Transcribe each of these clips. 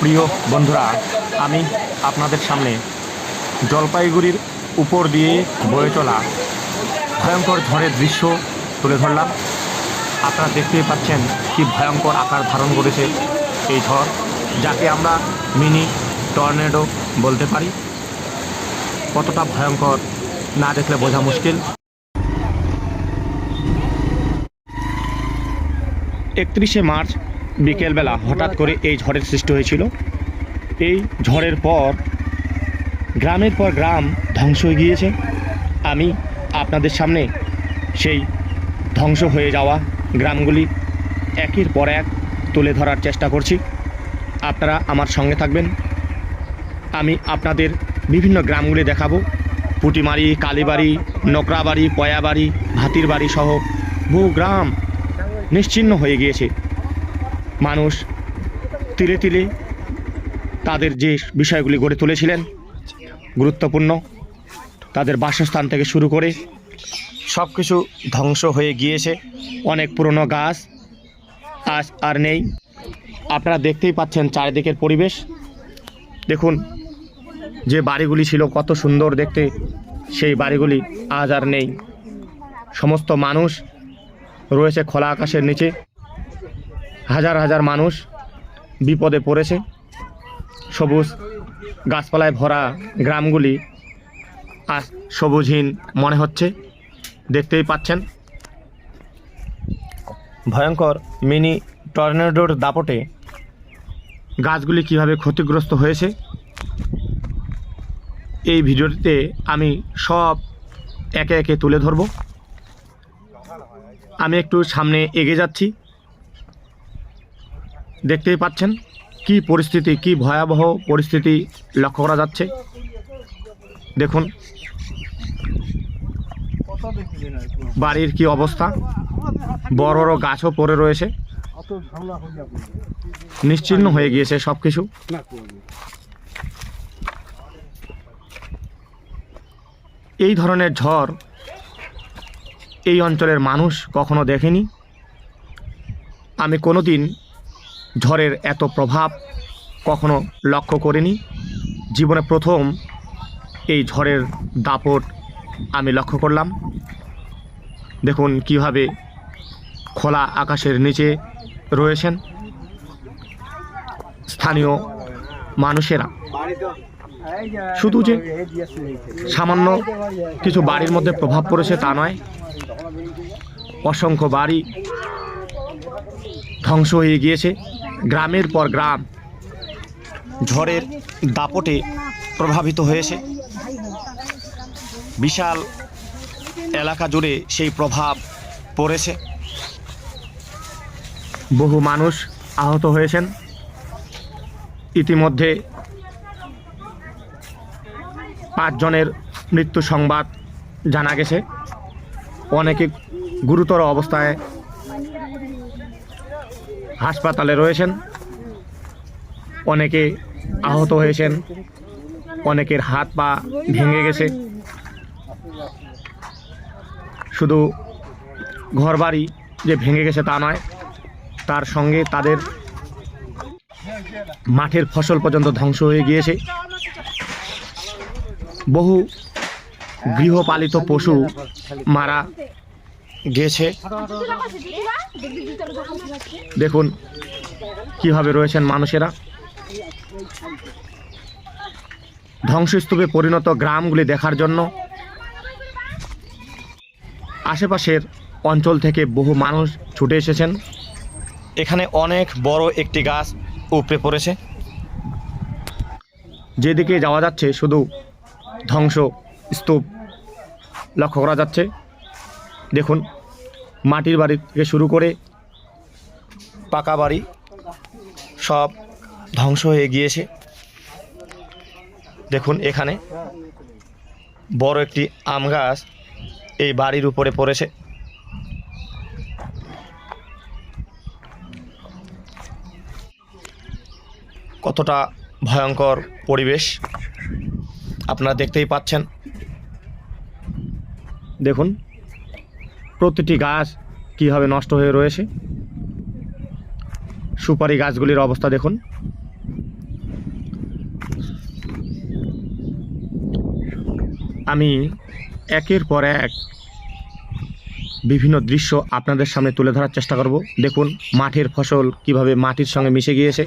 প্রিয় বন্ধুরা, আমি আপনাদের সামনে জলপাইগুড়ির উপর দিয়ে বয়ে চলা ভয়ঙ্কর ঝড়ের দৃশ্য তুলে ধরলাম। আপনারা দেখতেই পাচ্ছেন কি ভয়ঙ্কর আকার ধারণ করেছে এই ঝড়, যাকে আমরা মিনি টর্নেডো বলতে পারি। কতটা ভয়ঙ্কর না দেখলে বোঝা মুশকিল। একত্রিশে মার্চ বিকেলবেলা হঠাৎ করে এই ঝড়ের সৃষ্টি হয়েছিল। এই ঝড়ের পর, গ্রামের পর গ্রাম ধ্বংস হয়ে গিয়েছে। আমি আপনাদের সামনে সেই ধ্বংস হয়ে যাওয়া গ্রামগুলি একের পর এক তুলে ধরার চেষ্টা করছি। আপনারা আমার সঙ্গে থাকবেন। আমি আপনাদের বিভিন্ন গ্রামগুলি দেখাবো। পুটিমারি, কালীবাড়ি, নোকরাবাড়ি, পয়াবাড়ি ভাতির বাড়ি সহ বহু গ্রাম নিশ্চিহ্ন হয়ে গিয়েছে। মানুষ তিলে তিলে তাদের যে বিষয়গুলি গড়ে তুলেছিলেন, গুরুত্বপূর্ণ, তাদের বাসস্থান থেকে শুরু করে সব কিছু ধ্বংস হয়ে গিয়েছে। অনেক পুরনো গাছ আজ আর নেই। আপনারা দেখতেই পাচ্ছেন চারিদিকের পরিবেশ। দেখুন, যে বাড়িগুলি ছিল কত সুন্দর দেখতে, সেই বাড়িগুলি আজ আর নেই। সমস্ত মানুষ রয়েছে খোলা আকাশের নিচে। হাজার হাজার মানুষ বিপদে পড়েছে। সবুজ গাছপালায় ভরা গ্রামগুলি আজ সবুজহীন মনে হচ্ছে। দেখতেই পাচ্ছেন। ভয়ঙ্কর মিনি টর্নেডোর দাপটে গাছগুলি কীভাবে ক্ষতিগ্রস্ত হয়েছে। এই ভিডিওটিতে আমি সব একে একে তুলে ধরব। আমি একটু সামনে এগিয়ে যাচ্ছি। দেখতেই পাচ্ছেন কি পরিস্থিতি, কি ভয়াবহ পরিস্থিতি লক্ষ্য করা যাচ্ছে। দেখুন, বাড়ির কি অবস্থা? বড় বড় গাছও পড়ে রয়েছে। নিশ্চিহ্ন হয়ে গিয়েছে সব কিছু এই ধরনের ঝড় এই অঞ্চলের মানুষ কখনো দেখেনি। আমি কোনো দিন ঝড়ের এত প্রভাব কখনো লক্ষ্য করিনি। জীবনে প্রথম এই ঝড়ের দাপট আমি লক্ষ্য করলাম। দেখুন কীভাবে খোলা আকাশের নিচে রয়েছেন স্থানীয় মানুষেরা। শুধু যে সামান্য কিছু বাড়ির মধ্যে প্রভাব পড়েছে তা নয়, অসংখ্য বাড়ি ধ্বংস হয়ে গিয়েছে। গ্রামের পর গ্রাম। ঝড়ের দাপটে প্রভাবিত হয়েছে। বিশাল এলাকা জুড়ে সেই প্রভাব পড়েছে। বহু মানুষ আহত হয়েছেন। ইতিমধ্যে পাঁচজনের মৃত্যু সংবাদ জানা গেছে। অনেকে গুরুতর অবস্থায় হাসপাতালে রয়েছেন। অনেকে আহত হয়েছেন। অনেকের হাত পা ভেঙে গেছে। শুধু ঘরবাড়ি যে ভেঙে গেছে তা নয়, তার সঙ্গে তাদের মাঠের ফসল পর্যন্ত ধ্বংস হয়ে গিয়েছে। বহু গৃহপালিত পশু মারা গেছে। দেখুন কীভাবে রয়েছেন মানুষেরা। ধ্বংসস্তূপে পরিণত গ্রামগুলি দেখার জন্য আশেপাশের অঞ্চল থেকে বহু মানুষ ছুটে এসেছেন। এখানে অনেক বড় একটি গাছ উপড়ে পড়েছে। যেদিকে যাওয়া যাচ্ছে শুধু ধ্বংস স্তূপ লক্ষ্য করা যাচ্ছে। দেখুন মাটির বাড়ি থেকে শুরু করে পাকা বাড়ি সব ধ্বংস হয়ে গিয়েছে। দেখুন এখানে বড় একটি আম গাছ এই বাড়ির উপরে পড়েছে। কতটা ভয়ঙ্কর পরিবেশ আপনারা দেখতেই পাচ্ছেন। দেখুন প্রতিটি গাছ কীভাবে নষ্ট হয়ে রয়েছে? সুপারি গাছগুলির অবস্থা দেখুন। আমি একের পর এক বিভিন্ন দৃশ্য আপনাদের সামনে তুলে ধরার চেষ্টা করব। দেখুন মাঠের ফসল কীভাবে মাটির সঙ্গে মিশে গিয়েছে।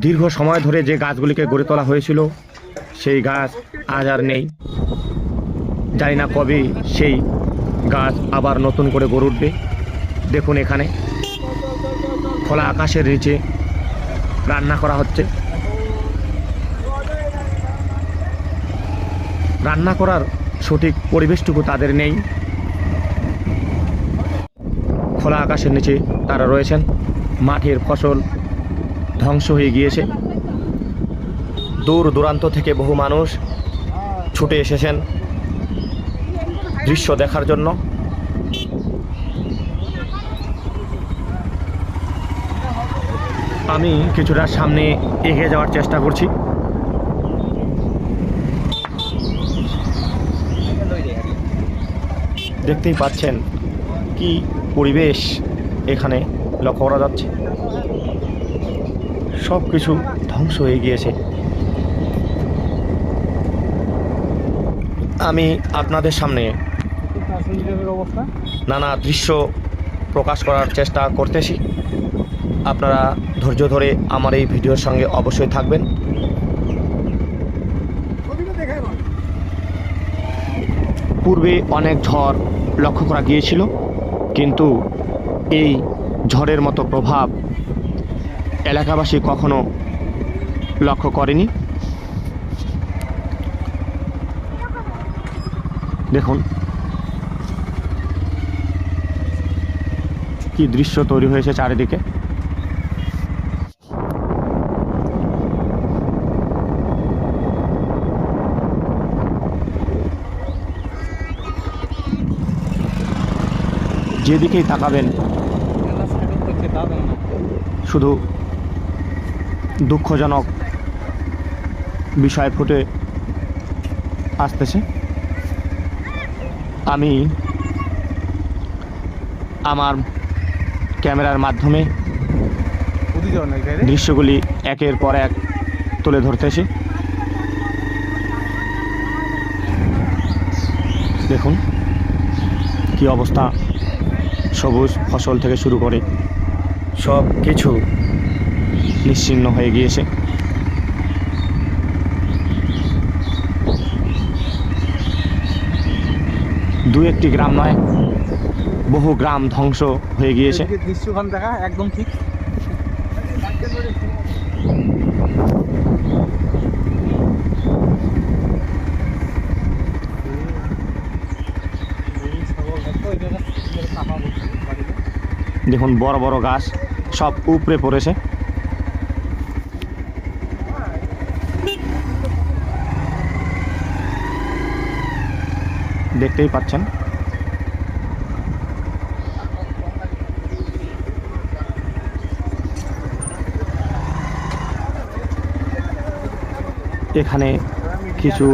দীর্ঘ সময় ধরে যে গাছগুলিকে গড়ে তোলা হয়েছিল সেই গাছ আজ আর নেই। জানি না কবে সেই গাছ আবার নতুন করে গড়ে উঠবে। দেখুন এখানে। খোলা আকাশের নিচে রান্না করা হচ্ছে। রান্না করার সঠিক পরিবেশটুকু তাদের নেই। খোলা আকাশের নিচে তারা রয়েছেন। মাঠের ফসল ধ্বংস হয়ে গিয়েছে। দূর দূরান্ত থেকে বহু মানুষ ছুটে এসেছেন দৃশ্য দেখার জন্য। আমি কিছুটা সামনে এগিয়ে যাওয়ার চেষ্টা করছি। দেখতেই পাচ্ছেন কি পরিবেশ এখানে লক্ষ্য করা যাচ্ছে। সব কিছু ধ্বংস হয়ে গিয়েছে। আমি আপনাদের সামনে নানা দৃশ্য প্রকাশ করার চেষ্টা করতেছি। আপনারা ধৈর্য ধরে আমার এই ভিডিওর সঙ্গে অবশ্যই থাকবেন। পূর্বে অনেক ঝড় লক্ষ্য করা গিয়েছিল, কিন্তু এই ঝড়ের মতো প্রভাব এলাকাবাসী কখনো লক্ষ্য করেনি। দেখুন। কি দৃশ্য তৈরি হয়েছে চারিদিকে। যেদিকেই তাকাবেন শুধু দুঃখজনক বিষয় ফুটে আসতেছে। আমি আমার ক্যামেরার মাধ্যমে দৃশ্যগুলি একের পর এক তুলে ধরতেছি দেখুন কি অবস্থা সবুজ ফসল থেকে শুরু করে সব কিছু নিশ্চিহ্ন হয়ে গিয়েছে। দু একটি গ্রাম নয় বহু গ্রাম ধ্বংস হয়ে গিয়েছে। দৃশ্যখান দেখা একদম ঠিক। দেখুন বড় বড় গাছ সব উপরে পড়েছে। দেখতেই পাচ্ছেন। এখানে কিছু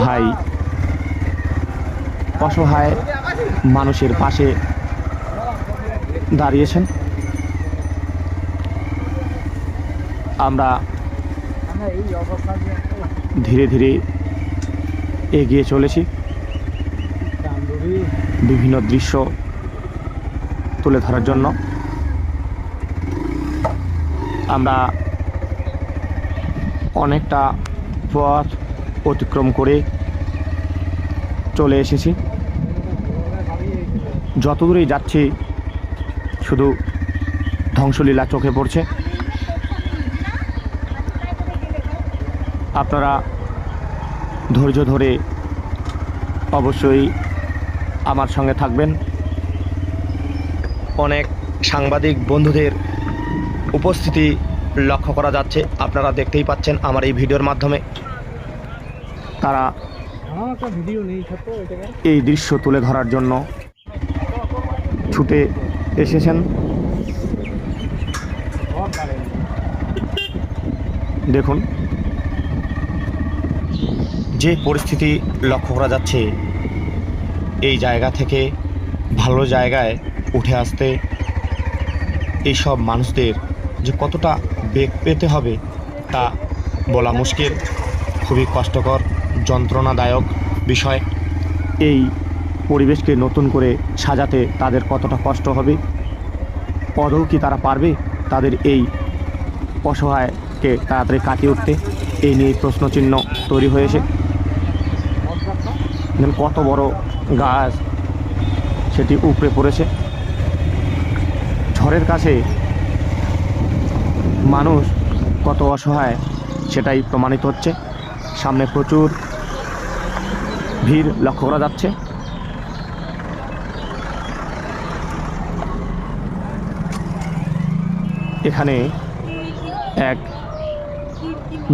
ভাই অসহায় মানুষের পাশে দাঁড়িয়েছেন। আমরা ধীরে ধীরে এগিয়ে চলেছি। বিভিন্ন দৃশ্য তুলে ধরার জন্য। আমরা অনেকটা পথ অতিক্রম করে চলে এসেছি। যত দূরেই যাচ্ছি, শুধু ধ্বংসলীলা চোখে পড়ছে। আপনারা ধৈর্য ধরে অবশ্যই আমার সঙ্গে থাকবেন। অনেক সাংবাদিক বন্ধুদের উপস্থিতি লক্ষ্য করা যাচ্ছে। আপনারা দেখতেই পাচ্ছেন আমার এই ভিডিওর মাধ্যমে। তারা আমার একটা ভিডিও নেই ছোট্ট এটাকে। এই দৃশ্য তুলে ধরার জন্য ছুটে এসেছেন। দেখুন। যে পরিস্থিতি লক্ষ্য করা যাচ্ছে এই জায়গা থেকে ভালো জায়গায় উঠে আসতে এইসব মানুষদের যে কতটা বেগ পেতে হবে তা বলা মুশকিল। খুবই কষ্টকর, যন্ত্রণাদায়ক বিষয়। এই পরিবেশকে নতুন করে সাজাতে তাদের কতটা কষ্ট হবে? আদৌ কি তারা পারবে তাদের এই অসহায়কে তাড়াতাড়ি কাটিয়ে উঠতে? এই নিয়ে প্রশ্নচিহ্ন তৈরি হয়েছে। দেখুন কত বড় গাছ সেটি উপড়ে পড়েছে। ঝড়ের কাছে মানুষ কত অসহায় সেটাই প্রমাণিত হচ্ছে। সামনে প্রচুর ভিড় লক্ষ্য করা যাচ্ছে। এখানে এক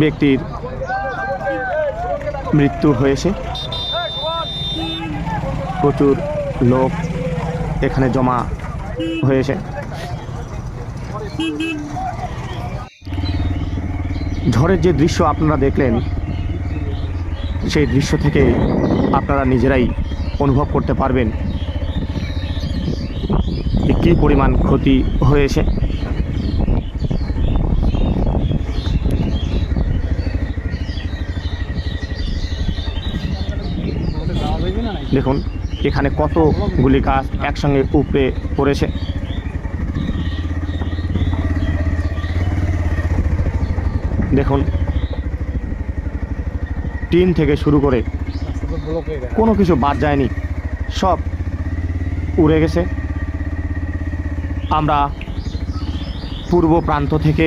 ব্যক্তির মৃত্যু হয়েছে। প্রচুর লোক এখানে জমা হয়েছে ঝড়ের যে দৃশ্য আপনারা দেখলেন, সেই দৃশ্য থেকে আপনারা নিজেরাই অনুভব করতে পারবেন কী পরিমাণ ক্ষতি হয়েছে? দেখুন এখানে কতগুলি গাছ একসঙ্গে উপড়ে পড়েছে? দেখুন। টিন থেকে শুরু করে কোনো কিছু বাদ যায়নি। সব উড়ে গেছে। আমরা পূর্ব প্রান্ত থেকে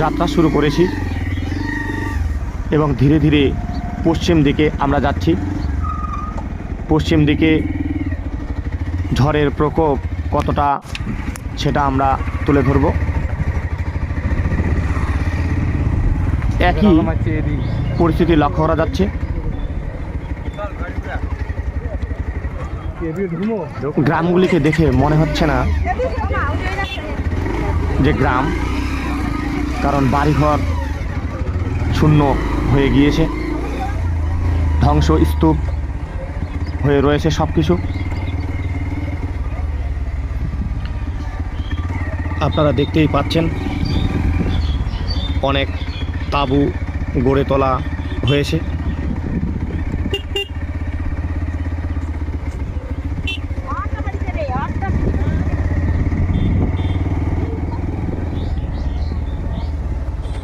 যাত্রা শুরু করেছি এবং ধীরে ধীরে পশ্চিম দিকে আমরা যাচ্ছি। পশ্চিম দিকে ঝড়ের প্রকোপ কতটা সেটা আমরা তুলে ধরব। একই পরিস্থিতি লক্ষ্য করা যাচ্ছে। গ্রামগুলিকে দেখে মনে হচ্ছে না যে গ্রাম, কারণ বাড়িঘর শূন্য হয়ে গিয়েছে। ধ্বংস স্তূপ হয়ে রয়েছে সব কিছু আপনারা দেখতেই পাচ্ছেন অনেক তাঁবু গড়ে তোলা হয়েছে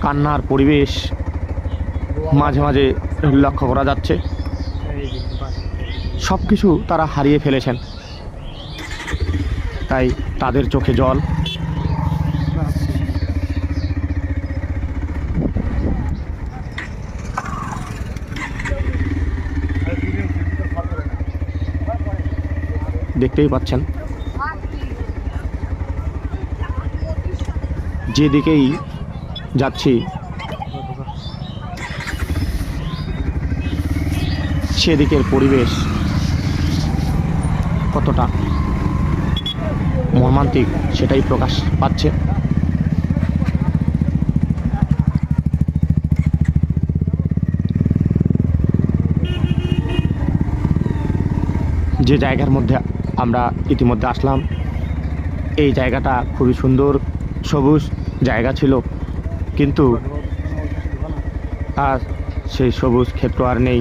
কান্নার পরিবেশ মাঝে মাঝে লক্ষ্য করা যাচ্ছে। সব কিছু তারা হারিয়ে ফেলেছেন। তাই তাদের চোখে জল। দেখতেই পাচ্ছেন। যেদিকেই যাচ্ছি, সেদিকের পরিবেশ কতটা মর্মান্তিক সেটাই প্রকাশ পাচ্ছে। যে জায়গার মধ্যে আমরা ইতিমধ্যে আসলাম, এই জায়গাটা খুবই সুন্দর, সবুজ জায়গা ছিল, কিন্তু আর সেই সবুজ ক্ষেত্র আর নেই।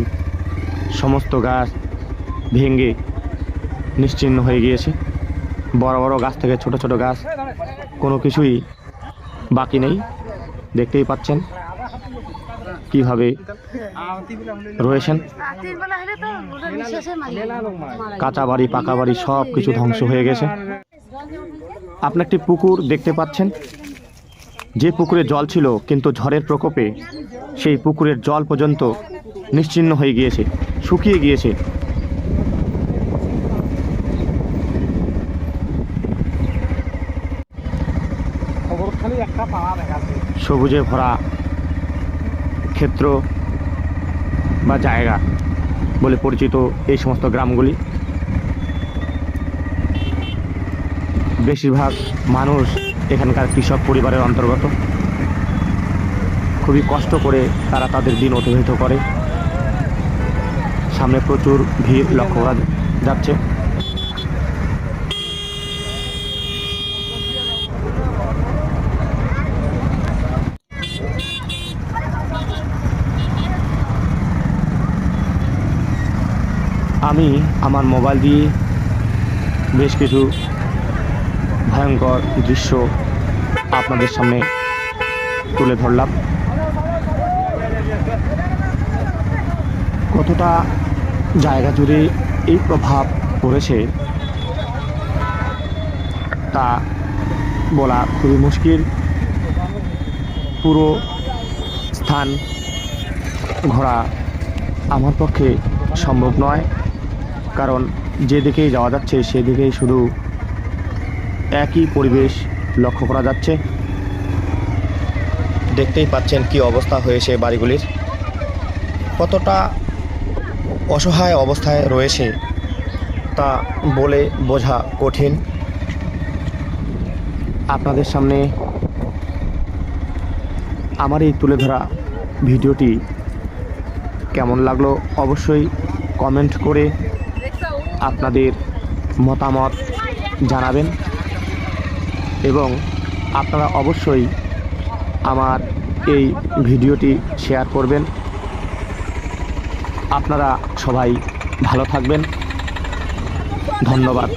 সমস্ত গাছ ভেঙে নিশ্চিহ্ন হয়ে গিয়েছে। বড় বড় গাছ থেকে ছোট ছোট গাছ, কোনো কিছুই বাকি নেই। দেখতেই পাচ্ছেন কীভাবে রয়েছেন। কাঁচা বাড়ি, পাকা বাড়ি সব কিছু ধ্বংস হয়ে গেছে। আপনি একটি পুকুর দেখতে পাচ্ছেন। যে পুকুরে জল ছিল, কিন্তু ঝড়ের প্রকোপে সেই পুকুরের জল পর্যন্ত নিশ্চিহ্ন হয়ে গিয়েছে, শুকিয়ে গিয়েছে খবর খালি একটা পাড়া দেখাচ্ছে সবুজে ভরা ক্ষেত্র বা জায়গা বলে পরিচিত এই সমস্ত গ্রামগুলি। বেশিরভাগ মানুষ এখানকার কৃষক পরিবারের অন্তর্গত। খুবই কষ্ট করে তারা তাদের দিন অতিবাহিত করে। সামনে প্রচুর ভিড় লক্ষ্য করা যাচ্ছে। আমার মোবাইল দিয়ে বেশ কিছু ভয়ঙ্কর দৃশ্য আপনাদের সামনে তুলে ধরলাম। কতটা জায়গা জুড়ে এই প্রভাব পড়েছে তা বলা খুবই মুশকিল। পুরো স্থান ঘোরা আমার পক্ষে সম্ভব নয়। কারণ যেদিকেই যাওয়া যাচ্ছে, সেদিকেই শুধু একই পরিবেশ লক্ষ্য করা যাচ্ছে। দেখতেই পাচ্ছেন কি অবস্থা হয়েছে বাড়িগুলির। কতটা অসহায় অবস্থায় রয়েছে তা বলে বোঝা কঠিন। আপনাদের সামনে আমার এই তুলে ধরা ভিডিওটি কেমন লাগল অবশ্যই কমেন্ট করে আপনাদের মতামত জানাবেন এবং আপনারা অবশ্যই আমার এই ভিডিওটি শেয়ার করবেন। আপনারা সবাই ভালো থাকবেন। ধন্যবাদ।